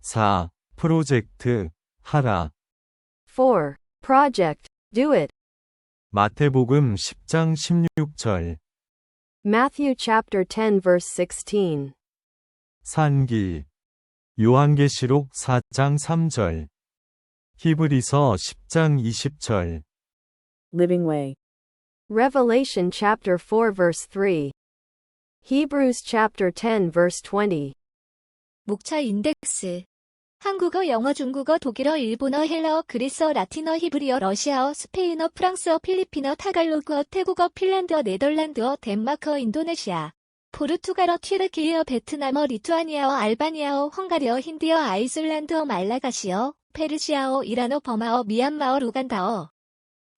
4. 프로젝트, 하라. 4. Project, do it. 마태복음 10장 16절. Matthew chapter 10 verse 16. 산기. 요한계시록 4장 3절. 히브리서 10장 20절. Living Way. Revelation chapter 4 verse 3. Hebrews chapter 10 verse 20. 목차 인덱스. 한국어, 영어, 중국어, 독일어, 일본어, 헬라어, 그리스어, 라틴어, 히브리어, 러시아어, 스페인어, 프랑스어, 필리핀어, 타갈로그어, 태국어, 핀란드어, 네덜란드어, 덴마크어, 인도네시아. 포르투갈어, 튀르키예어, 베트남어, 리투아니아어, 알바니아어, 헝가리어, 힌디어, 아이슬란드어, 말라가시어, 페르시아어, 이란어, 버마어, 미얀마어, 루간다어.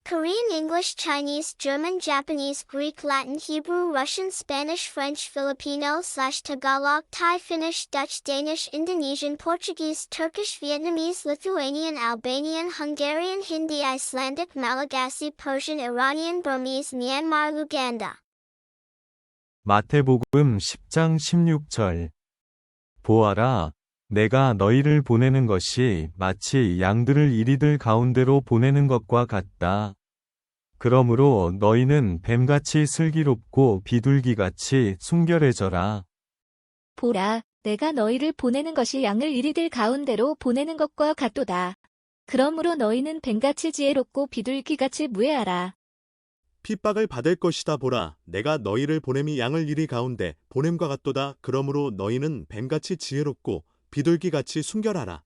Korean, English, Chinese, German, Japanese, Greek, Latin, Hebrew, Russian, Spanish, French, Filipino slash Tagalog, Thai, Finnish, Dutch, Danish, Indonesian, Portuguese, Turkish, Vietnamese, Lithuanian, Albanian, Hungarian, Hindi, Icelandic, Malagasy, Persian, Iranian, Burmese, Myanmar, Luganda. 마태복음 10장 16절. 보아라, 내가 너희를 보내는 것이 마치 양들을 이리들 가운데로 보내는 것과 같다. 그러므로 너희는 뱀같이 슬기롭고 비둘기같이 순결해져라. 보라, 내가 너희를 보내는 것이 양을 이리들 가운데로 보내는 것과 같도다. 그러므로 너희는 뱀같이 지혜롭고 비둘기같이 무해하라. 핍박을 받을 것이다 보라 내가 너희를 보냄이 양을 이리 가운데 보냄과 같도다 그러므로 너희는 뱀같이 지혜롭고 비둘기같이 순결하라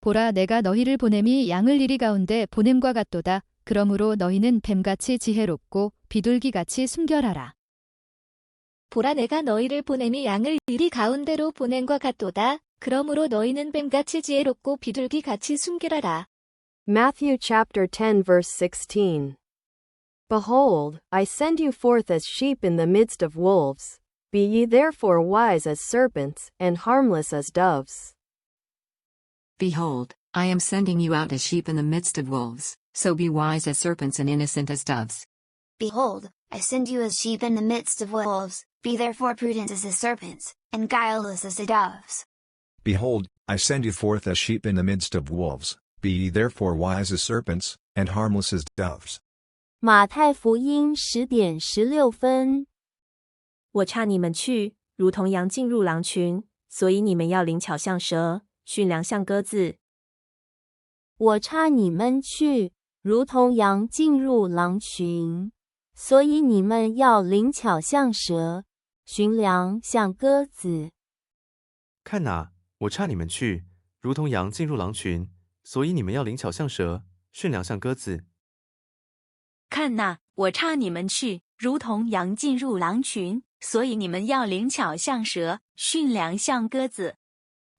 보라 내가 너희를 보냄이 양을 이리 가운데 보냄과 같도다. 그러므로 너희는 뱀같이 지혜롭고 비둘기같이 순결하라. 보라 내가 너희를 보냄이 양을 이리 가운데로 보냄과 같도다. 그러므로 너희는 뱀같이 지혜롭고 비둘기같이 순결하라. Matthew chapter 10 verse 16. Behold, I send you forth as sheep in the midst of wolves. Be ye therefore wise as serpents, and harmless as doves. Behold, I am sending you out as sheep in the midst of wolves, so be wise as serpents and innocent as doves. Behold, I send you as sheep in the midst of wolves, be therefore prudent as the serpents, and guileless as the doves. Behold, I send you forth as sheep in the midst of wolves, be ye therefore wise as serpents, and harmless as doves. 马太福音十点十六分。 我差你们去，如同羊进入狼群，所以你们要灵巧像蛇，驯良像鸽子。我差你们去，如同羊进入狼群，所以你们要灵巧像蛇，驯良像鸽子。看哪，我差你们去，如同羊进入狼群，所以你们要灵巧像蛇，驯良像鸽子。看哪，我差你们去，如同羊进入狼群，所以你们要灵巧像蛇，驯良像鸽子。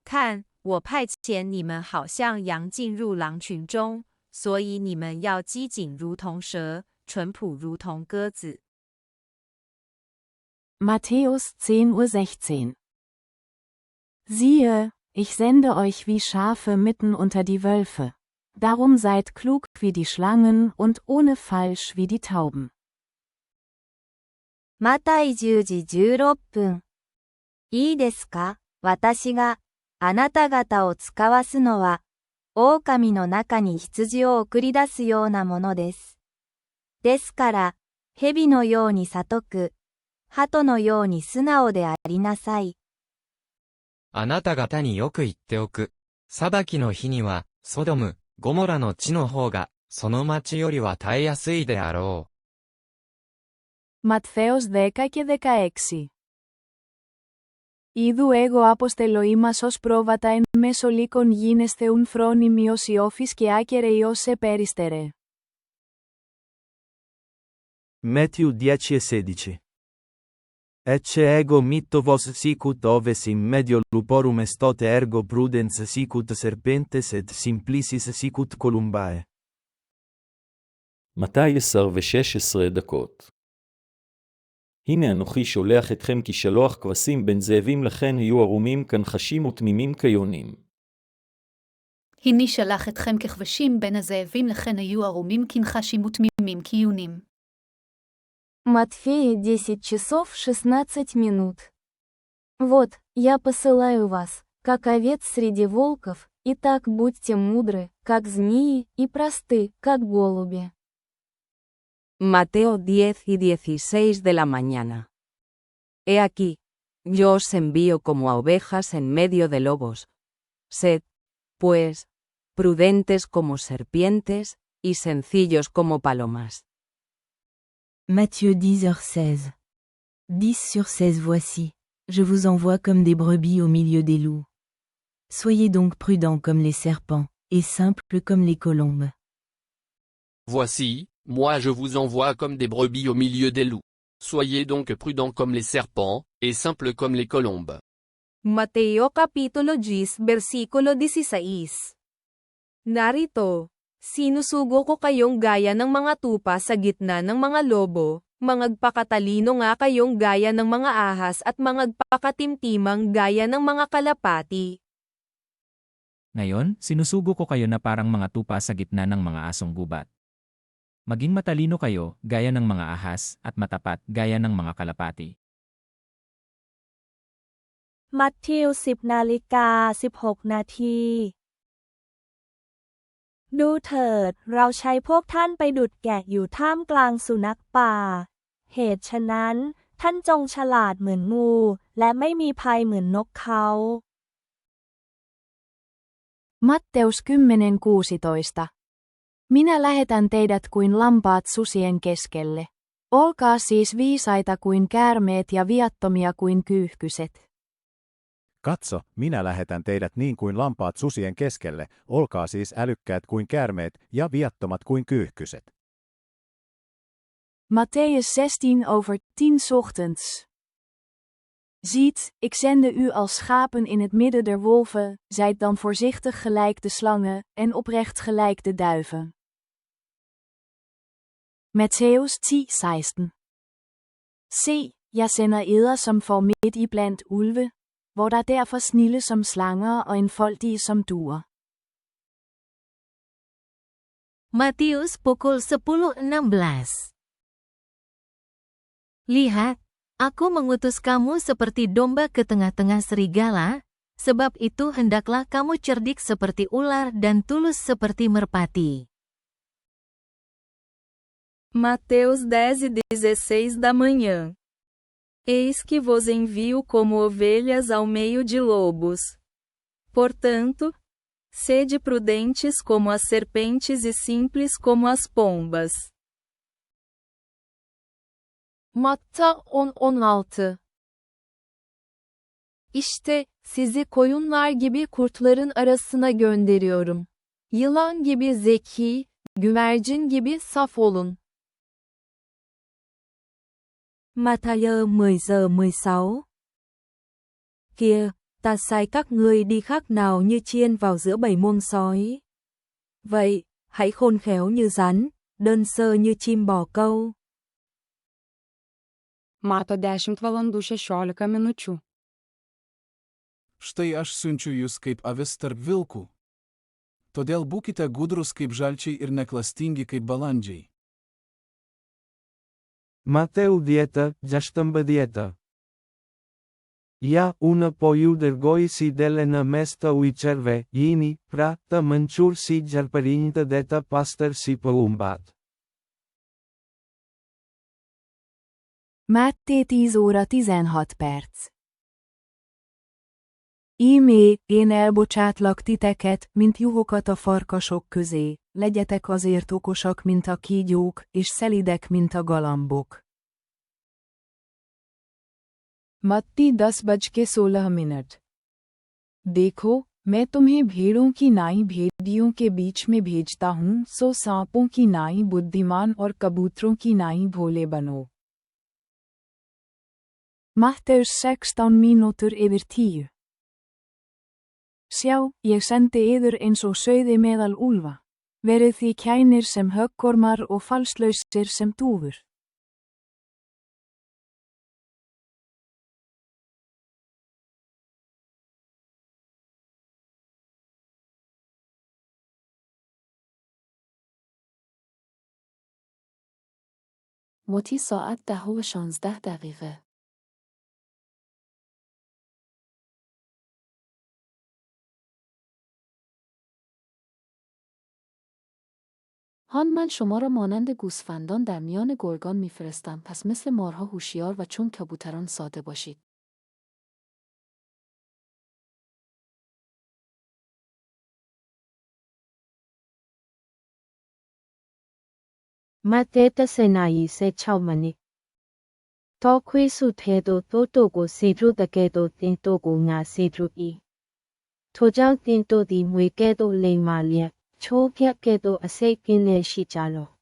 看，我派遣你们好像羊进入狼群中，所以你们要机警如同蛇，淳朴如同鸽子。 Matthäus 10.16 Uhr Siehe, ich sende euch wie Schafe mitten unter die Wölfe. Darum seid klug wie die Schlangen und ohne Falsch wie die Tauben. マタイ10時16分。いいですか？私が、あなた方を使わすのは、狼の中に羊を送り出すようなものです。ですから、蛇のように悟く、鳩のように素直でありなさい。あなた方によく言っておく。裁きの日には、ソドム、ゴモラの地の方が、その町よりは耐えやすいであろう。Ματθαίος 10 και 16 Είδου εγώ αποστελώ ημάς ως πρόβατα εν μέσω λύκων γίνεσθε ουν φρόνιμοι ως ιόφης και άκερε ιός σε περιστερε. Matthew 10 e 16 Ecce ego mitto vos sicut oves in medio luporum estote ergo prudens sicut serpentes et simplicis sicut columbae. 210 ו-16 דקות. הנה אנוכי שולח אתכם כשלוח כבשים בין זאבים לכן היו ערומים כנחשים ותמימים כיונים. הנה שלח אתכם ככבשים בין הזאבים לכן היו ערומים כנחשים ותמימים כיונים. Матфея 10 часов 16 минут. Вот, я посылаю вас, как овец среди волков, и так будьте мудры, как змеи, и просты, как голуби. Mateo 10 y 16 de la mañana. He aquí, yo os envío como a ovejas en medio de lobos. Sed, pues, prudentes como serpientes, y sencillos como palomas. Matthieu 10h16. 10 sur 16 Voici, je vous envoie comme des brebis au milieu des loups. Soyez donc prudents comme les serpents, et simples comme les colombes. Voici, moi je vous envoie comme des brebis au milieu des loups. Soyez donc prudents comme les serpents, et simples comme les colombes. Mateo Kapitulo 10 versikulo 16. Narito, sinusugo ko kayong gaya ng mga tupa sa gitna ng mga lobo, mangagpakatalino nga kayong gaya ng mga ahas at mangagpakatimtimang gaya ng mga kalapati. Ngayon, sinusugo ko kayo na parang mga tupa sa gitna ng mga asong gubat. Maging matalino kayo, gaya ng mga ahas, at matapat, gaya ng mga kalapati. มัทธิว10นาฬิกา16 นาที ดูเถิด เราใช้พวกท่านไปดุดแกะอยู่ท่ามกลางสุนัขป่า เหตุฉะนั้น ท่านจงฉลาดเหมือนงู และไม่มีภัยเหมือนนกเขา Matteus 10.16. Minä lähetän teidät kuin lampaat susien keskelle. Olkaa siis viisaita kuin käärmeet ja viattomia kuin kyyhkyset. Katso, minä lähetän teidät niin kuin lampaat susien keskelle, olkaa siis älykkäät kuin käärmeet ja viattomat kuin kyyhkyset. Matthäus 16 over 10 ochtends. Ziet, ik zende u als schapen in het midden der wolven, zijt dan voorzichtig gelijk de slangen, en oprecht gelijk de duiven. Matthæus 10:16 Se, jeg sender eder som får midt i blandt ulve, hvor der derfor snille som slanger og enfoldige som duer. Matius pukul 10.16 Lihat, aku mengutus kamu seperti domba ke tengah-tengah serigala, sebab itu hendaklah kamu cerdik seperti ular dan tulus seperti merpati. Mateus 10 e 16 da manhã. Eis que vos envio como ovelhas ao meio de lobos. Portanto, sede prudentes como as serpentes e simples como as pombas. Matta 10-16 İşte, sizi koyunlar gibi kurtların arasına gönderiyorum. Yılan gibi zeki, güvercin gibi saf olun. Matthew 10 giờ 16 Kìa, ta sai các ngươi đi khác nào như chiên vào giữa bầy muông sói. Vậy, hãy khôn khéo như rắn, đơn sơ như chim bò câu. Mato 10 valandų 16 minučių. Štai aš siunčiu jūs kaip avis tarp vilkų. Todėl būkite gudrus kaip žalčiai ir neklastingi kaip balandžiai. Mateu 10, gjachtëmbë Ja unë po ju dërgoj si dele në mes të ujqerve, jini, pra, të mënqur si gjarpërinjtë dhe të pastër si pëllumbat. Máté 10 óra 16 perc. Ímé, én elbocsátlak titeket, mint juhokat a farkasok közé, legyetek azért okosak, mint a kígyók, és szelidek, mint a galambok. मत्ती दस बज के सोलह minute देखो मैं तुम्हें भेड़ों की नाई भेड़ियों के बीच में भेजता हूँ सो सांपों की नाई बुद्धिमान और कबूतरों की नाई भोले बनो Matteus 16 mínútur yfir 10 Sjá, ég sendi yður eins og sögði meðal úlfa. Verið því kænir sem höggormar og falslausir sem dúfur. موتی ساعت ده و شانزده دقیقه. هان من شما را مانند گوسفندان در میان گرگان میفرستم پس مثل مارها هوشیار و چون کبوتران ساده باشید Mateta senai se chaumani. To kui su te do to togo sidru da ke do tin togo nga sidru i. To jau di ke do le. ချိုးပြက်ကဲ့သို့အစိတ်ကင်းနေရှိကြလော